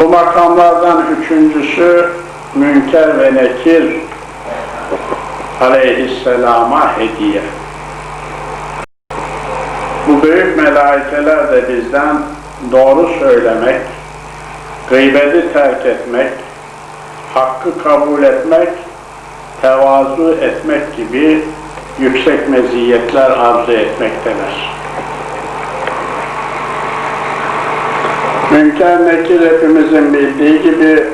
Bu makamlardan üçüncüsü Münker ve Nekir aleyhisselama hediye. Bu büyük melaikeler de bizden doğru söylemek, gıybeti terk etmek, hakkı kabul etmek, tevazu etmek gibi yüksek meziyetler arzu etmektedir. Münker Nekir hepimizin bildiği gibi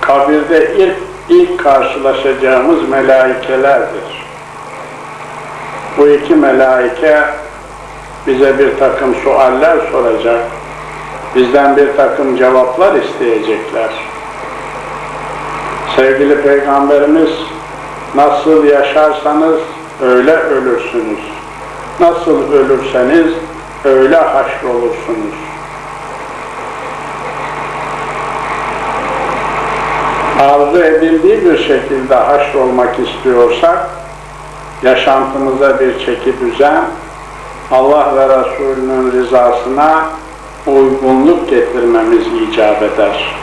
kabirde ilk, ilk karşılaşacağımız melaikelerdir. Bu iki melaike bize bir takım sualler soracak, bizden bir takım cevaplar isteyecekler. Sevgili Peygamberimiz, nasıl yaşarsanız öyle ölürsünüz. Nasıl ölürseniz öyle haşrolursunuz. Arzu edildiği bir şekilde haşrolmak istiyorsak, yaşantımıza bir çeki düzen, Allah ve Resulünün rızasına uygunluk getirmemiz icap eder.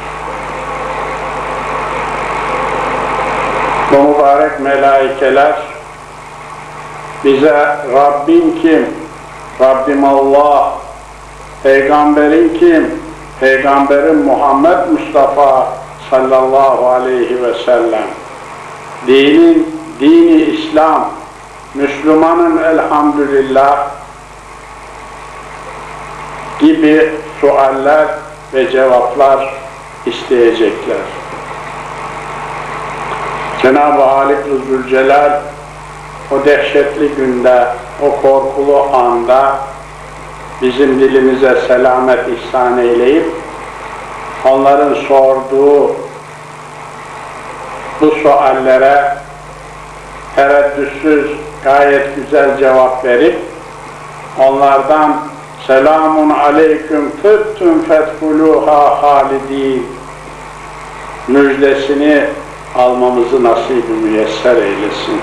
Bu mübarek melaikeler bize Rabbin kim? Rabbim Allah. Peygamberin kim? Peygamberin Muhammed Mustafa sallallahu aleyhi ve sellem. Dinin, dini İslam, Müslümanın elhamdülillah gibi sualler ve cevaplar isteyecekler. Cenab-ı Halik Zülcelal o dehşetli günde, o korkulu anda bizim dilimize selamet ihsan eyleyip onların sorduğu bu suallere tereddütsüz gayet güzel cevap verip onlardan selamun aleyküm tıttüm fethuluha halidin müjdesini almamızı nasip müyesser eylesin.